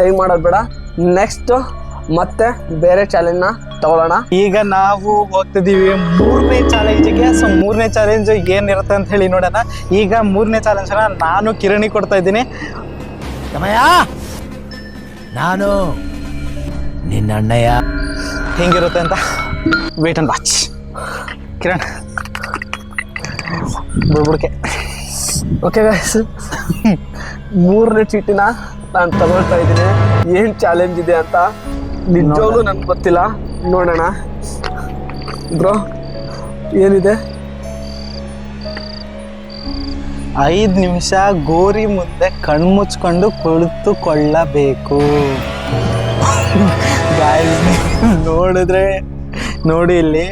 Time ಮಾಡೋದು ಬೇಡ. Next ಮತ್ತೆ ಬೇರೆ ಚಾಲೆಂಜ್ನ ತಗೊಳ್ಳೋಣ. ಈಗ ನಾವು ಹೋಗ್ತಿದೀವಿ ಮೂರನೇ ಚಾಲೆಂಜಿಗೆ ಸೊ ಮೂರನೇ ಚಾಲೆಂಜ್ ಏನಿರುತ್ತೆ ಅಂತ ಹೇಳಿ ನೋಡೋಣ. ಈಗ ಮೂರನೇ ಚಾಲೆಂಜ್ ನಾನು ಕಿರಣಿ ಕೊಡ್ತಾ ಇದ್ದೀನಿ. ಸಮಯ ನಾನು ನಿನ್ನ ಅಣ್ಣಯ್ಯ. ಹೆಂಗಿರುತ್ತೆ ಅಂತ? Wait and watch Kiran Budbudke okay guys ಮೂರನೇ ಚೀಟಿನ ನಾನು ತಗೊಳ್ತಾ ಇದ್ದೀನಿ. ಏನು ಚಾಲೆಂಜ್ ಇದೆ ಅಂತ ನಿಜವಾಗ್ಲೂ ನನ್ಗೆ ಗೊತ್ತಿಲ್ಲ. ನೋಡೋಣ. ಬ್ರೋ ಏನಿದೆ? ಐದು ನಿಮಿಷ ಗೋರಿ ಮುದ್ದೆ ಕಣ್ಮುಚ್ಕೊಂಡು ಕುಳಿತುಕೊಳ್ಳಬೇಕು. ನೋಡಿದ್ರೆ ನೋಡಿ ಇಲ್ಲಿ.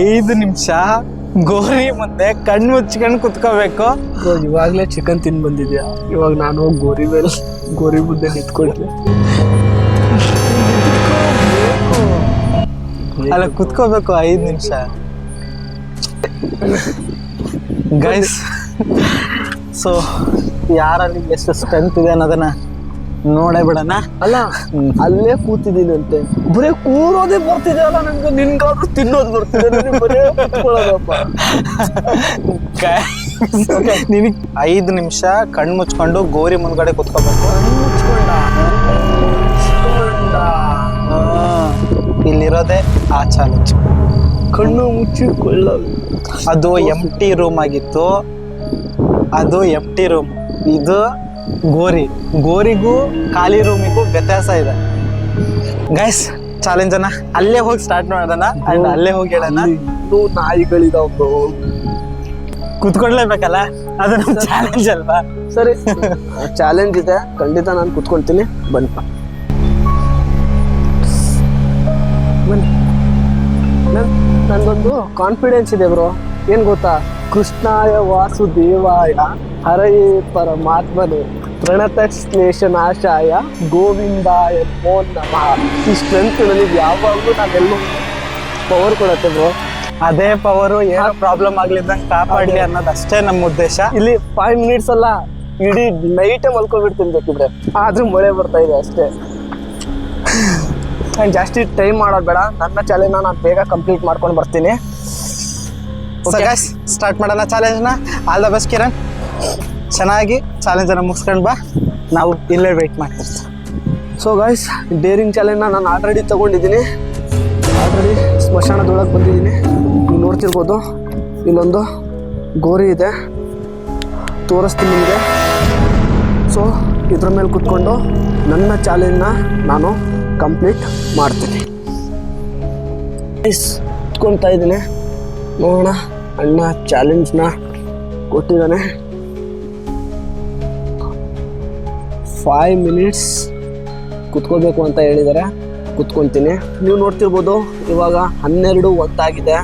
ಐದು ನಿಮಿಷ ಗೋರಿ ಮುದ್ದೆ ಕಣ್ಣು ಮುಚ್ಕೊಂಡು ಕುತ್ಕೋಬೇಕು. ಇವಾಗ್ಲೇ ಇವಾಗಲೇ ಚಿಕನ್ ತಿಂದು ಬಂದಿದ್ಯಾ? ಇವಾಗ ನಾನು ಹೋಗಿ ಗೋರಿ ಮೇಲೆ ಗೋರಿ ಮುದ್ದೆ ನಿಂತ್ಕೊಳ್ತೀನಿ ಅಲ್ಲ ಕುತ್ಕೋಬೇಕು ಐದು ನಿಮಿಷ. ಗೈಸ್ ಸೊ ಯಾರಲ್ಲಿ ಎಷ್ಟು ಸ್ಟ್ರೆಂತ್ ಇದೆ ಅನ್ನೋದನ್ನ ನೋಡೇ ಬಿಡಣ ಅಲ್ಲ ಅಲ್ಲೇ ಕೂತಿದ್ದೀನಿ ಅಂತೆ. ಬರೀ ಕೂರೋದೇ ಬರ್ತಿದೆ ಅಲ್ಲ ನಂಗೆ ನಿನ್ಗಾದ್ರೂ ತಿನ್ನೋದು ಬರ್ತಿದೆ ಬರೇ ನಿನಗೆ ಐದು ನಿಮಿಷ ಕಣ್ಣು ಮುಚ್ಕೊಂಡು ಗೋರಿ ಮುಂದ್ಗಡೆ ಕುತ್ಕೋಬೇಕು. ಇಲ್ಲಿರೋದೇ ಆ ಚಾಲೆಂಜ್ ಕಣ್ಣು ಮುಚ್ಚಿಕೊಳ್ಳೋದು. ಅದು ಎಂ ಟಿ ರೂಮ್ ಆಗಿತ್ತು. ಅದು ಎಂ ಟಿ ರೂಮ್ ಇದು ಗೋರಿ. ಗೋರಿಗೂ ಖಾಲಿ ರೂಮಿಗೂ ವ್ಯತ್ಯಾಸ ಇದೆ. ಗೈಸ್ ಚಾಲೆಂಜ್ ಅನ್ನ ಅಲ್ಲೇ ಹೋಗಿ ಸ್ಟಾರ್ಟ್ ಮಾಡೋಣ ಅಂಡ್ ಅಲ್ಲೇ ಹೋಗಿ ಹೇಳೋಣ ನಾಯಿಗಳಿದಾವ್ ಕುತ್ಕೊಳ್ಲೇಬೇಕಲ್ಲ ಅದು ನಮ್ಮ ಚಾಲೆಂಜ್ ಅಲ್ವಾ? ಸರಿ. ಚಾಲೆಂಜ್ ಇದೆ. ಖಂಡಿತ ನಾನು ಕುತ್ಕೊಳ್ತೀನಿ. ಬನ್ಪ ಬನ್ನಿ. ನನ್ ನಂದೊಂದು ಕಾನ್ಫಿಡೆನ್ಸ್ ಇದೆ ಬ್ರೋ ಏನು ಗೊತ್ತಾ? ಕೃಷ್ಣಾಯ ವಾಸುದೇವಾಯ ಹರೈ ಪರಮಾತ್ಮನೆ. ಪ್ರಣತ ನಾಶಾಯ ಗೋವಿಂದಾಯ ನಮೋ ನಮಃ. ಈ ಸ್ಟ್ರೆಂತ್ ನನಗೆ ಯಾವಾಗಲೂ ನಾವೆಲ್ಲೂ ಪವರ್ ಕೊಡತ್ತೆ ಬ್ರೋ ಅದೇ ಪವರು ಏನೋ ಪ್ರಾಬ್ಲಮ್ ಆಗ್ಲಿದ್ದಂಗೆ ಕಾಪಾಡಲಿ ಅನ್ನೋದು ಅಷ್ಟೇ ನಮ್ಮ ಉದ್ದೇಶ. ಇಲ್ಲಿ ಫೈವ್ ಮಿನಿಟ್ಸ್ ಅಲ್ಲ ಇಡೀ ನೈಟೇ ಮಲ್ಕೊಬಿಡ್ತೀನಿ ಬೇಕಿದ್ರೆ ಆದ್ರೂ ಮಳೆ ಬರ್ತಾ ಇದೆ ಅಷ್ಟೇ. ನಾನು ಜಾಸ್ತಿ ಟೈಮ್ ಮಾಡೋದು ಬೇಡ. ನನ್ನ ಚಾಲೆಂಜ್ ನಾನು ಬೇಗ ಕಂಪ್ಲೀಟ್ ಮಾಡ್ಕೊಂಡು ಬರ್ತೀನಿ. ಸ್ಟಾರ್ಟ್ ಮಾಡೋಣ ಚಾಲೆಂಜ್ನ ಆಲ್ ದ ಬೆಸ್ಟ್ ಕಿರಣ್ ಚೆನ್ನಾಗಿ ಚಾಲೆಂಜನ್ನು ಮುಗಿಸ್ಕೊಂಡು ಬಾ. ನಾವು ಇಲ್ಲೇ ವೆಯ್ಟ್ ಮಾಡ್ತಿರ್ತೀವಿ ಸೊ ಗಾಯ್ಸ್ ಡೇರಿಂಗ್ ಚಾಲೆಂಜ್ನ ನಾನು ಆಲ್ರೆಡಿ ತಗೊಂಡಿದ್ದೀನಿ. ಆಲ್ರೆಡಿ ಸ್ಮಶಾನದೊಳಗೆ ಬಂದಿದ್ದೀನಿ. ನೀವು ನೋಡ್ತಿರ್ಬೋದು, ಇಲ್ಲೊಂದು ಗೋರಿ ಇದೆ. ತೋರಿಸ್ತೀನಿ ನಿಮಗೆ. ಸೊ ಇದ್ರ ಮೇಲೆ ಕುತ್ಕೊಂಡು ನನ್ನ ಚಾಲೆಂಜ್ನ ನಾನು ಕಂಪ್ಲೀಟ್ ಮಾಡ್ತೀನಿ. ಗೈಸ್ ಕುತ್ಕೊಳ್ತಾ ಇದ್ದೀನಿ. ನೋಡೋಣ, ಅಣ್ಣ ಚಾಲೆಂಜ್ನ ಕೊಟ್ಟಿದ್ದಾನೆ. ಫೈವ್ ಮಿನಿಟ್ಸ್ ಕುತ್ಕೋಬೇಕು ಅಂತ ಹೇಳಿದ್ದಾರೆ. ಕುತ್ಕೊತೀನಿ. ನೀವು ನೋಡ್ತಿರ್ಬೋದು, ಇವಾಗ ಹನ್ನೆರಡು ಹೊತ್ತಾಗಿದೆ.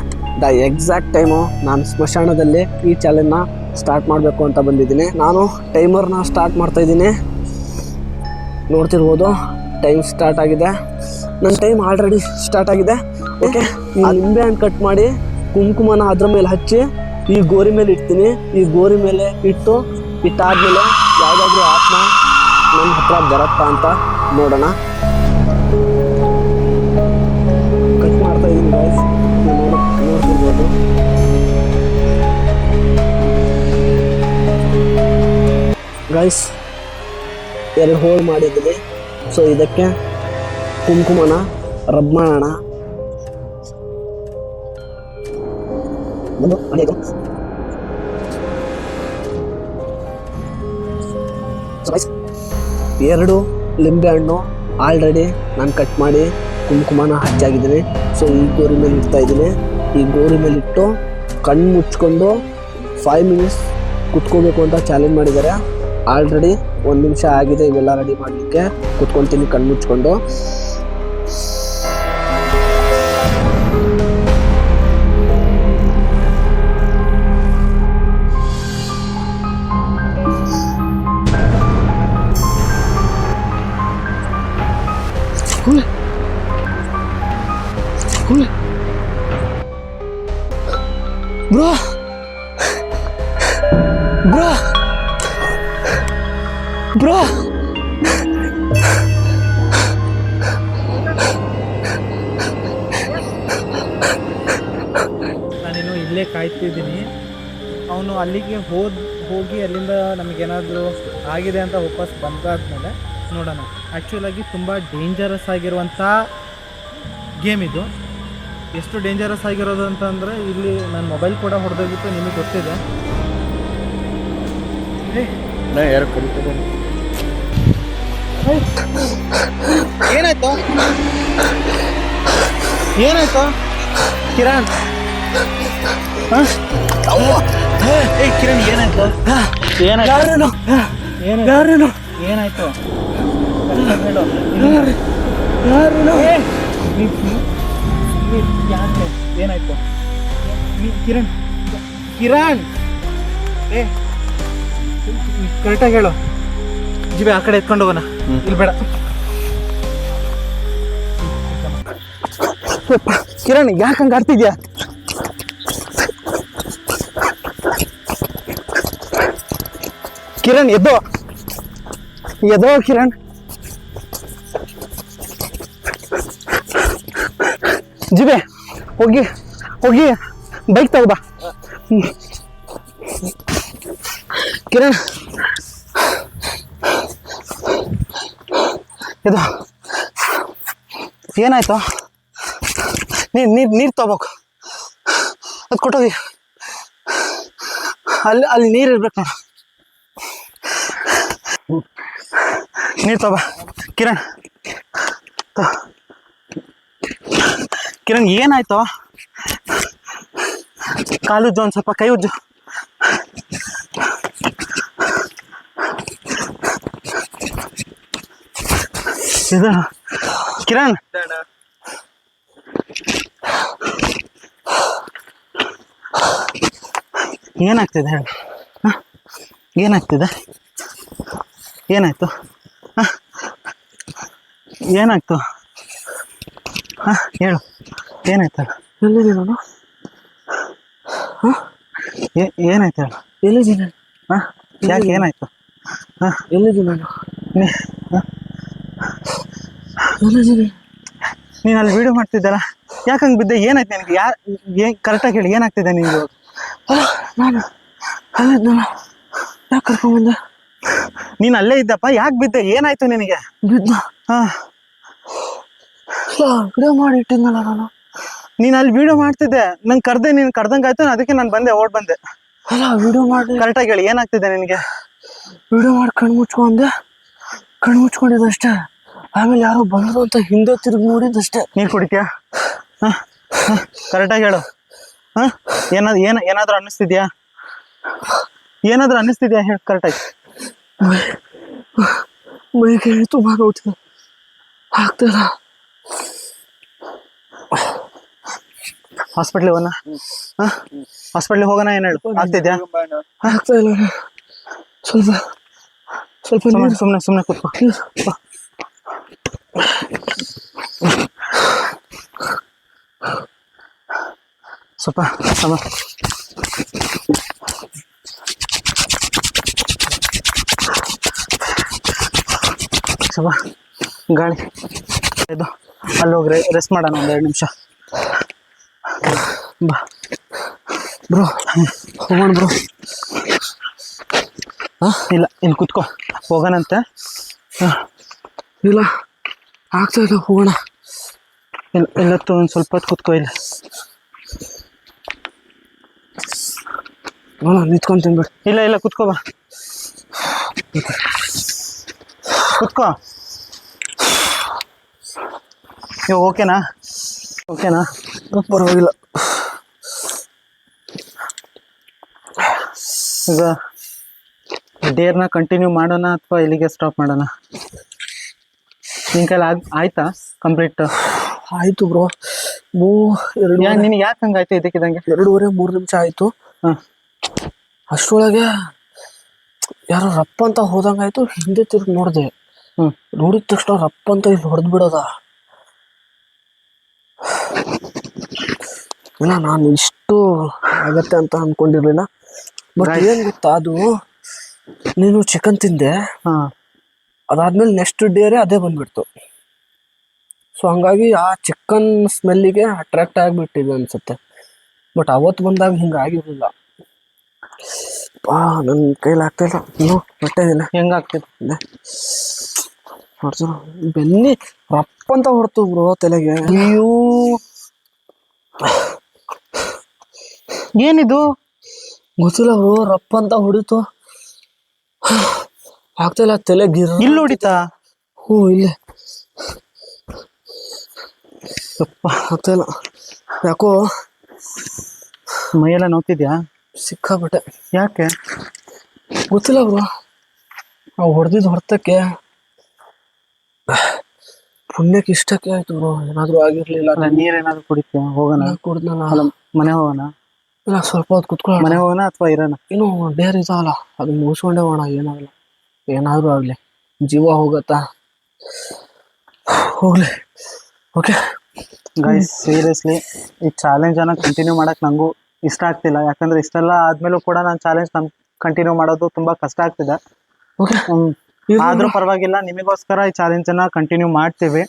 ದ ಎಕ್ಸಾಕ್ಟ್ ಟೈಮು ನಾನು ಸ್ಮಶಾನದಲ್ಲಿ ಈ ಚಾಲೆಂಜ್ನ ಸ್ಟಾರ್ಟ್ ಮಾಡಬೇಕು ಅಂತ ಬಂದಿದ್ದೀನಿ. ನಾನು ಟೈಮರ್ನ ಸ್ಟಾರ್ಟ್ ಮಾಡ್ತಾಯಿದ್ದೀನಿ ನೋಡ್ತಿರ್ಬೋದು ಟೈಮ್ ಸ್ಟಾರ್ಟ್ ಆಗಿದೆ. ನನ್ನ ಟೈಮ್ ಆಲ್ರೆಡಿ ಸ್ಟಾರ್ಟ್ ಆಗಿದೆ. ಓಕೆ ಆ ನಿಂಬೆ ಹಣ್ಣು ಕಟ್ ಮಾಡಿ ಕುಂಕುಮನ ಅದ್ರ ಮೇಲೆ ಹಚ್ಚಿ, ಈ ಗೋರಿ ಮೇಲೆ ಇಡ್ತೀನಿ. ಈ ಗೋರಿ ಮೇಲೆ ಇಟ್ಟು, ಇಟ್ಟಾದ್ಮೇಲೆ ಯಾವುದಾದ್ರೂ ಆತ್ಮ ನನ್ನ ಹತ್ರ ಬರಪ್ಪ ಅಂತ ನೋಡೋಣ. ಕಟ್ ಮಾಡ್ತಾ ಇದ್ದೀನಿ ಗೈಸ್ ನೋಡ್ತಿರ್ಬೋದು ಗೈಸ್ ಎರಡು ಹೋಲ್ ಮಾಡಿದ್ದೀನಿ. ಸೊ ಇದಕ್ಕೆ ಕುಂಕುಮನ ರಬ್ ಮಾಡೋಣ. ಎರಡು ಲಿಂಬೆ ಹಣ್ಣು ಆಲ್ರೆಡಿ ನಾನು ಕಟ್ ಮಾಡಿ ಕುಂಕುಮನ ಹಚ್ಚಾಗಿದ್ದೀನಿ. ಸೊ ಈ ಗೋರಿ ಮೇಲೆ ಇಡ್ತಾ ಇದ್ದೀನಿ. ಈ ಗೋರಿ ಮೇಲೆ ಇಟ್ಟು ಕಣ್ಣು ಮುಚ್ಕೊಂಡು ಫೈವ್ ಮಿನಿಟ್ಸ್ ಕುತ್ಕೋಬೇಕು ಅಂತ ಚಾಲೆಂಜ್ ಮಾಡಿದ್ದಾರೆ. ಆಲ್ರೆಡಿ ಒಂದು ನಿಮಿಷ ಆಗಿದೆ, ಇವೆಲ್ಲ ರೆಡಿ ಮಾಡಲಿಕ್ಕೆ. ಕುತ್ಕೊತೀನಿ ಕಣ್ಣು ಮುಚ್ಕೊಂಡು. ಕಾಯ್ತಿದ್ದೀನಿ. ಅವನು ಅಲ್ಲಿಗೆ ಹೋದ ಹೋಗಿ ಅಲ್ಲಿಂದ ನಮಗೇನಾದರೂ ಆಗಿದೆ ಅಂತ ವಾಪಸ್ ಬಂದಾದ್ಮೇಲೆ ನೋಡೋಣ. ಆ್ಯಕ್ಚುಲಾಗಿ ತುಂಬ ಡೇಂಜರಸ್ ಆಗಿರುವಂಥ ಗೇಮ್ ಇದು. ಎಷ್ಟು ಡೇಂಜರಸ್ ಆಗಿರೋದು ಅಂತಂದರೆ ಇಲ್ಲಿ ನನ್ನ ಮೊಬೈಲ್ ಕೂಡ ಹೊಡೆದೋಗಿತ್ತು ನಿಮಗೆ ಗೊತ್ತಿದೆ. ಯಾರು ಏನಾಯ್ತು? ಏನಾಯ್ತು? ಕಿರಣ್? ಏ ಕಿರಣ್ ಏನಾಯ್ತು ಏನಾಯ್ತು ಏನಾಯ್ತು ಏನಾಯ್ತು ಯಾಕೆ ಏನಾಯ್ತು ಕಿರಣ್ ಕಿರಣ್. ಏ ಕರೆಕ್ಟಾಗಿ ಹೇಳು. ಜಿಬೆ ಆ ಕಡೆ ಎತ್ಕೊಂಡು ಹೋಗೋಣ. ಇಲ್ಲಿ ಬೇಡ. ಕಿರಣ್ ಯಾಕೆ ಹಂಗೆ ಆಡ್ತಿದ್ಯಾ? ಕಿರಣ್, ಎದ್ದೋ. ಎದ್ದೋ ಕಿರಣ್. ಜಿಬೆ, ಹೋಗಿ ಹೋಗಿ ಬೈಕ್ ತಗೋಬಾ ಕಿರಣ್. ಇದು ಏನಾಯ್ತು? ನೀರು ನೀರು ನೀರು ತಗೋಬೇಕು. ಅದು ಕೊಟ್ಟೋಗಿ. ಅಲ್ಲಿ ಅಲ್ಲಿ ನೀರು ಇರ್ಬೇಕು ನೋಡು. ನೀರು ತಗೋಬಾ ಕಿರಣ್. ಕಿರಣ್, ಏನಾಯ್ತು? ಕಾಲು ಉಜ್ಜು ಒಂದು ಸ್ವಲ್ಪ, ಕೈ ಉಜ್ಜು. ಇದು ಕಿರಣ್. ಏನಾಗ್ತಿದೆ ಹೇಳು? ಏನಾಗ್ತಿದೆ? ಏನಾಯ್ತು? ಏನಾಯ್ತು? ಹಾ ಹೇಳು. ಏನಾಯ್ತು ಎಲ್ಲಿದೆ ನಾನು ಏನಾಯ್ತು ಹೇಳು. ಎಲ್ಲಿದ್ದೀನಿ? ಹಾಂ ಯಾಕೆ ಏನಾಯ್ತು? ಹಾಂ. ಎಲ್ಲಿದ್ದೀನಿ? ನಾನು ನೀ ಎಲ್ಲಿದ್ದೀನಿ? ನೀನು ಅಲ್ಲಿ ವಿಡಿಯೋ ಮಾಡ್ತಿದ್ದಲ್ಲ? ಯಾಕೆ ಹಂಗೆ ಬಿದ್ದೆ? ಏನಾಯ್ತು ನಿನಗೆ? ಯಾ ಏನು ಕರೆಕ್ಟಾಗಿ ಹೇಳಿ. ಏನಾಗ್ತಿದೆ ನಿನಗೆ ನಾನು ಅಲ್ಲಿದ್ದಲ್ಲ. ಯಾಕೆ ಕರ್ಕೊಂಬಂದೆ ನೀನು ಅಲ್ಲೇ ಇದ್ದಪ್ಪ. ಯಾಕೆ ಬಿದ್ದೆ? ಏನಾಯ್ತು ನಿನಗೆ? ಬಿದ್ದ. ಹಾಂ. ವಿಡಿಯೋ ಮಾಡಿ ಇಟ್ಟಿದ್ನಲ್ಲ ನಾನು. ನೀನು ಅಲ್ಲಿ ವಿಡಿಯೋ ಮಾಡ್ತಿದ್ದೆ. ನಂಗೆ ಕರ್ದೆ ನೀನು ಕರ್ದಂಗೆ ಆಯ್ತು ಅದಕ್ಕೆ ನಾನು ಬಂದೆ ಓಡ್ ಬಂದೆ. ಅಲ್ಲ ವಿಡಿಯೋ ಮಾಡಿ ಕರೆಕ್ಟಾಗಿ ಹೇಳಿ ಏನಾಗ್ತಿದೆ ನಿನಗೆ? ವಿಡಿಯೋ ಮಾಡಿ ಕಣ್ಣು ಮುಚ್ಕೊಂಡೆ. ಕಣ್ಣು ಮುಚ್ಕೊಂಡಿದ್ದಷ್ಟೇ ಆಮೇಲೆ ಯಾರೋ ಬಂದ್ರು ಅಂತ ಹಿಂದೆ ತಿರುಗಿ ನೋಡಿದ್ದಷ್ಟೇ ನೀರು ಕುಡಿತೀಯಾ? ಹಾಂ ಕರೆಕ್ಟಾಗಿ ಹೇಳು. ಹಾಂ ಏನಾದ್ರು ಏನ ಏನಾದರೂ ಅನ್ನಿಸ್ತಿದ್ಯಾ? ಏನಾದರೂ ಅನ್ನಿಸ್ತಿದ್ಯಾ? ಹೇಳಿ ಕರೆಕ್ಟಾಗಿ ಮೈಗೆ ತುಂಬ ನೋಡ್ತಿದೆ ಆಗ್ತಿಲ್ಲ ಹಾಸ್ಪಿಟ್ಲಿಗೆ ಹೋಗೋಣ? ಹಾಸ್ಪಿಟ್ಲ್ ಹಾಸ್ಪಿಟ್ಲಿಗೆ ಹೋಗೋಣ ಏನು ಹೇಳು? ಆಗ್ತಿದ್ಯಾ? ಆಗ್ತಾ ಇಲ್ಲ ಸ್ವಲ್ಪ ಸ್ವಲ್ಪ ಸುಮ್ಮನೆ ಸುಮ್ನೆ ಸುಮ್ಮನೆ ಕೂತ್ಕೊ. ಸ್ವಲ್ಪ ಸಮ ಸ್ವಲ್ಪ. ಗಾಳಿ. ಇದು, ಅಲ್ಲಿ ಹೋಗಿ ರೆಸ್ಟ್ ಮಾಡೋಣ ಒಂದು ಎರಡು ನಿಮಿಷ. ಬಾ. ಬ್ರೋ, ಹೋಗೋಣ ಬ್ರೋ. ಇಲ್ಲ, ಇಲ್ಲಿ ಕುತ್ಕೋ. ಹೋಗೋಣಂತೆ. ಹಾಂ ಇಲ್ಲ, ಆಗ್ತಾ ಇಲ್ಲ ಹೋಗೋಣ. ಇಲ್ಲ ಇಲ್ಲ ಒಂದು ಸ್ವಲ್ಪ ಹೊತ್ತು ಕುತ್ಕೋ ಇಲ್ಲ. ಹೋಗೋಣ ನಿಂತ್ಕೊಂತೀನಿ ಬಿಡಿ ಇಲ್ಲ ಇಲ್ಲ, ಕುತ್ಕೋ ಬಾ. ಕುತ್ಕೋ. ನೀವು ಓಕೆನಾ? ಓಕೆನಾ? ಪರವಾಗಿಲ್ಲ. ಈಗ ಡೇರ್ನ ಕಂಟಿನ್ಯೂ ಮಾಡೋಣ ಅಥವಾ ಇಲ್ಲಿಗೆ ಸ್ಟಾಪ್ ಮಾಡೋಣ? ನಿನ್ ಕೈಲಿ ಆಗ್ ಆಯ್ತಾ ಕಂಪ್ಲೀಟ್ ಆಯ್ತು ಬ್ರೋ ಮೂ ಎರಡು ನಿನಗೆ ಯಾಕೆ ಹಂಗಾಯ್ತು ಇದಕ್ಕಿದಂಗೆ ಎರಡೂವರೆ ಮೂರು ನಿಮಿಷ ಆಯ್ತು. ಹಾಂ. ಅಷ್ಟೊಳಗೆ ಯಾರೋ ರಪ್ಪ ಅಂತ ಹೋದಂಗಾಯ್ತು ಹಿಂದೆ ತಿರುಗಿ ನೋಡಿದೆ. ಹ್ಞೂ ನೋಡಿದ ತಕ್ಷಣ ರಪ್ಪ ಅಂತ ಇಲ್ಲಿ ಹೊಡೆದು ಬಿಡೋದ ಇಲ್ಲ ನಾನು ಇಷ್ಟು ಆಗತ್ತೆ ಅಂತ ಅನ್ಕೊಂಡಿರ್ಲಿಲ್ಲ. ಬಟ್. ಏನ್ ಗೊತ್ತಾ ಅದು? ನೀನು ಚಿಕನ್ ತಿಂದೆ. ಅದಾದ್ಮೇಲೆ ನೆಕ್ಸ್ಟ್ ಡೇರೆ ಅದೇ ಬಂದ್ಬಿಡ್ತು. ಸೊ ಹಂಗಾಗಿ ಆ ಚಿಕನ್ ಸ್ಮೆಲ್ಲಿಗೆ ಅಟ್ರಾಕ್ಟ್ ಆಗಿಬಿಟ್ಟಿದೆ ಅನ್ಸುತ್ತೆ. ಬಟ್ ಅವತ್ತು ಬಂದಾಗ ಹಿಂಗೆ ಆಗಿರಲಿಲ್ಲ. ಪಾ ನನ್ನ ಕೈಲಿ ಆಗ್ತಾ ಇಲ್ಲ. ಇನ್ನೂ ಹೊಟ್ಟೆ ಹೆಂಗಾಗ್ತಿದೆ? ಇದೆ ಬೆನ್ನಿ ರಪ್ಪ ಅಂತ ಹೊಡ್ತು ಬ್ರೋ ತಲೆಗೆ. ಅಯ್ಯೋ. ಏನಿದು? ಗೊತ್ತಿಲ್ಲ ಬ್ರೋ ರಪ್ಪಂತ ಹೊಡಿತು. ಆಗ್ತಾ ಇಲ್ಲ ತಲೆ ಗಿರ್ ಇಲ್ಲಿ ಹೊಡಿತಾ? ಹ್ಞೂ ಇಲ್ಲ. ಅಪ್ಪ ಆಗ್ತಾ ಇಲ್ಲ. ಯಾಕೋ? ಮೈಯೆಲ್ಲ ನೋಡ್ತಿದ್ಯಾ ಸಿಕ್ಕಾಬಿಟ್ಟೆ ಯಾಕೆ? ಗೊತ್ತಿಲ್ಲ ಬ್ರೋ. ನಾವು ಹೊಡೆದಿದ್ದು ಹೊಡ್ತಕ್ಕೆ ಪುಣ್ಯಕ್ಕೆ ಇಷ್ಟಕ್ಕೆ ಆಯ್ತು ಬ್ರೋ. ಏನಾದ್ರೂ ಆಗಿರ್ಲಿಲ್ಲ ಅಲ್ಲ ನೀರೇನಾದ್ರು ಕುಡಿತೀಯ? ಹೋಗೋಣ. ಕುಡ್ದಲ್ಲ ಅಲ್ಲ ಮನೆ ಹೋಗೋಣ? ಇಲ್ಲ ಸ್ವಲ್ಪ ಹೊತ್ತು ಕುತ್ಕೊಳ್ಳೋಣ. ಮನೆ ಹೋಗೋಣ ಅಥವಾ ಇರೋಣ? ಏನು ಡೇರ್ ಇದಾವಲ್ಲ ಅದು ಮುಗಿಸ್ಕೊಂಡೇ ಹೋಗೋಣ ಏನಾಗಲ್ಲ ಏನಾದ್ರೂ ಆಗ್ಲಿ. ಜೀವ ಹೋಗತ್ತಾ? ಹೋಗ್ಲಿ. ಓಕೆ ಗೈಸ್ ಸೀರಿಯಸ್ಲಿ ಈ ಚಾಲೆಂಜ್ ಅನ್ನ ಕಂಟಿನ್ಯೂ ಮಾಡಕ್ ನಂಗೂ ಇಷ್ಟ ಆಗ್ತಿಲ್ಲ. ಯಾಕಂದ್ರೆ ಇಷ್ಟೆಲ್ಲ ಆದ್ಮೇಲೂ ಕೂಡ ನಾನು ಚಾಲೆಂಜ್ ಕಂಟಿನ್ಯೂ ಮಾಡೋದು ತುಂಬಾ ಕಷ್ಟ ಆಗ್ತಿದೆ. ಓಕೆ. ಆದ್ರೂ ಪರವಾಗಿಲ್ಲ ನಿಮಗೋಸ್ಕರ ಈ ಚಾಲೆಂಜ್ ಅನ್ನ ಕಂಟಿನ್ಯೂ ಮಾಡ್ತೀವಿ.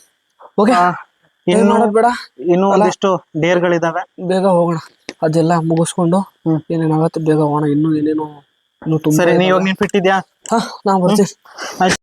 ಇನ್ನು ಬೇಡ? ಇನ್ನು ಒಂದಿಷ್ಟು ಡೇರ್ಗಳಿದಾವೆ. ಬೇಗ ಹೋಗೋಣ. ಅದೆಲ್ಲ ಮುಗಿಸ್ಕೊಂಡು ಏನೇನಾಗುತ್ತೆ ಬೇಗ ಹೋಗೋಣ. ಇನ್ನೂ ಏನೇನೋ ಸರಿ ನೀ ಇವಾಗ ನೀನ್ ಫಿಟ್ ಇದ್ಯಾ? ಹಾ ನಾ ಬರ್ತೀನಿ.